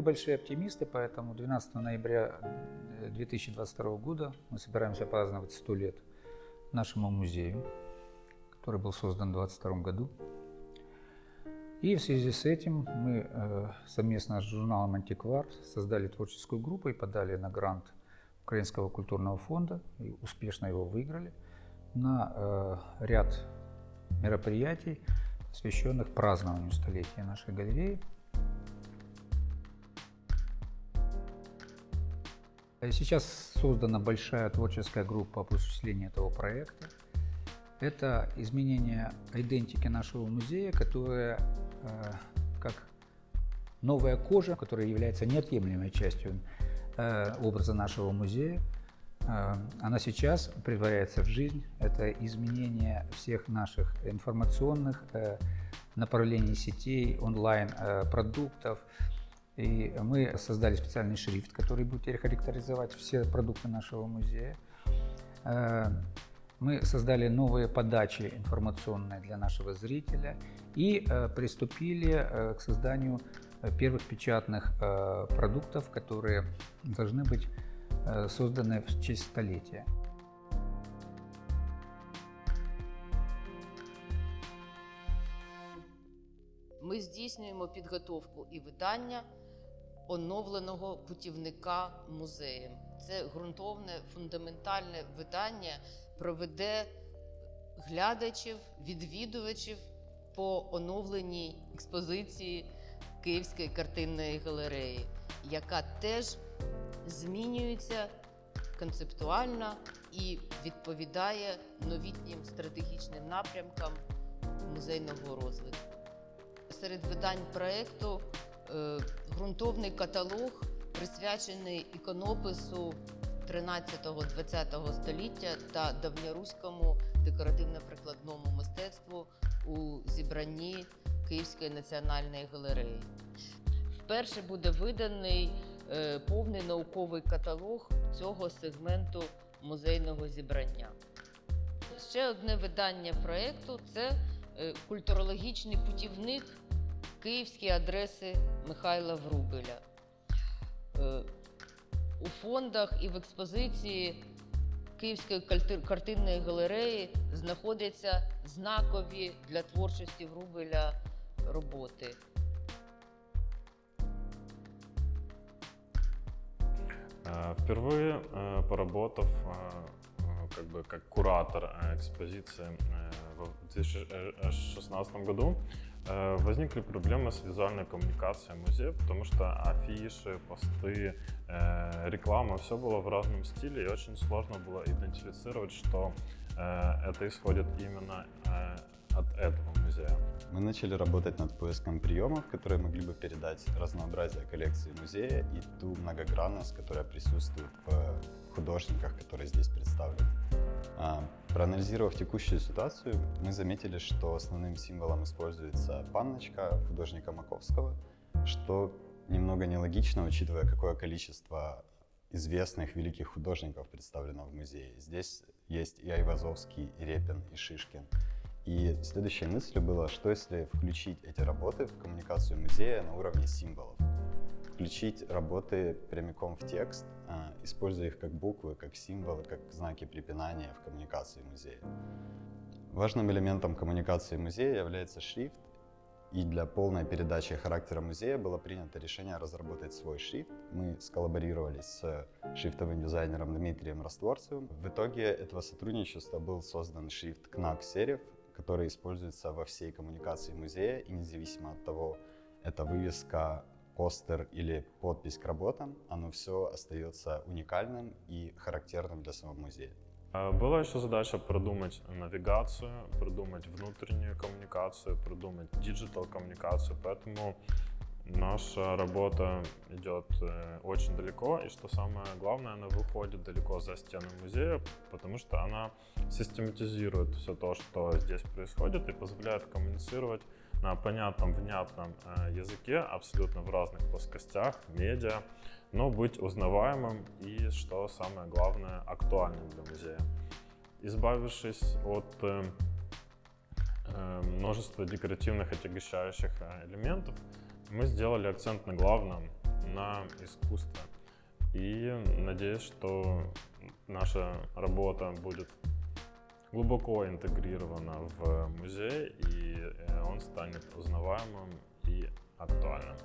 большие оптимисты, поэтому 12 ноября 2022 года мы собираемся праздновать 100 лет нашему музею, который был создан в 2022 году. И в связи с этим мы э, совместно с журналом «Антиквар» создали творческую группу и подали на грант Украинского культурного фонда, и успешно его выиграли, на э, ряд мероприятий, посвященных празднованию столетия нашей галереи. Сейчас создана большая творческая группа по осуществлению этого проекта. Это изменение идентики нашего музея, которая э, как новая кожа, которая является неотъемлемой частью э, образа нашего музея. Э, она сейчас превращается в жизнь. Это изменение всех наших информационных направлений сетей, онлайн-продуктов. И мы создали специальный шрифт, который будет характеризовать все продукты нашего музея. Мы создали новые подачи информационные для нашего зрителя и э, приступили э, к созданию э, первых печатных э, продуктов, которые должны быть э, созданы в честь столетия. Ми здійснюємо підготовку і видання Оновленого путівника музеєм. Це ґрунтовне фундаментальне видання проведе глядачів, відвідувачів по оновленій експозиції Київської картинної галереї, яка теж змінюється концептуально і відповідає новітнім стратегічним напрямкам музейного розвитку. Серед видань проєкту е, ґрунтовний каталог, присвячений іконопису 13-20 століття та давньоруському декоративно-прикладному мистецтву у зібранні Київської національної галереї. Вперше буде виданий е, повний науковий каталог цього сегменту музейного зібрання. Ще одне видання проєкту це е, культурологічний путівник Київські адреси Михайла Врубеля. Е, у фондах і в експозиції Київської кальти- картинної галереї знаходяться знакові для творчості Врубеля роботи. Э, Впервые э, поработав э, э, как бы как куратор э, экспозиции э, в 2016 году, э, возникли проблемы с визуальной коммуникацией музея, потому что афиши, посты, э, реклама, все было в разном стиле, и очень сложно было идентифицировать, что э, это исходит именно э, от этого музея. Мы начали работать над поиском приемов, которые могли бы передать разнообразие коллекции музея и ту многогранность, которая присутствует в художниках, которые здесь представлены. А, Проанализировав текущую ситуацию, мы заметили, что основным символом используется панночка художника Маковского, что немного нелогично, учитывая какое количество известных великих художников представлено в музее. Здесь есть и Айвазовский, и Репин, и Шишкин. И следующей мыслью было, что если включить эти работы в коммуникацию музея на уровне символов? Включить работы прямиком в текст, а, используя их как буквы, как символы, как знаки препинания в коммуникации музея. Важным элементом коммуникации музея является шрифт, и для полной передачи характера музея было принято решение разработать свой шрифт. Мы сколлаборировали с шрифтовым дизайнером Дмитрием Растворцевым. В итоге этого сотрудничества был создан шрифт КНАК Серев, который используется во всей коммуникации музея, и независимо от того, это вывеска, постер или подпись к работам, оно все остается уникальным и характерным для самого музея. А, Была еще задача продумать навигацию, продумать внутреннюю коммуникацию, продумать диджитал коммуникацию, поэтому наша работа идет э, очень далеко, и что самое главное, она выходит далеко за стены музея, потому что она систематизирует все то, что здесь происходит, и позволяет коммуницировать на понятном, внятном э, языке, абсолютно в разных плоскостях, медиа, но быть узнаваемым и, что самое главное, актуальным для музея. Избавившись от э, э, множества декоративных отягощающих элементов, мы сделали акцент на главном, на искусстве. И надеюсь, что наша работа будет глубоко интегрирована в музей, и э, он станет узнаваемым и актуальным.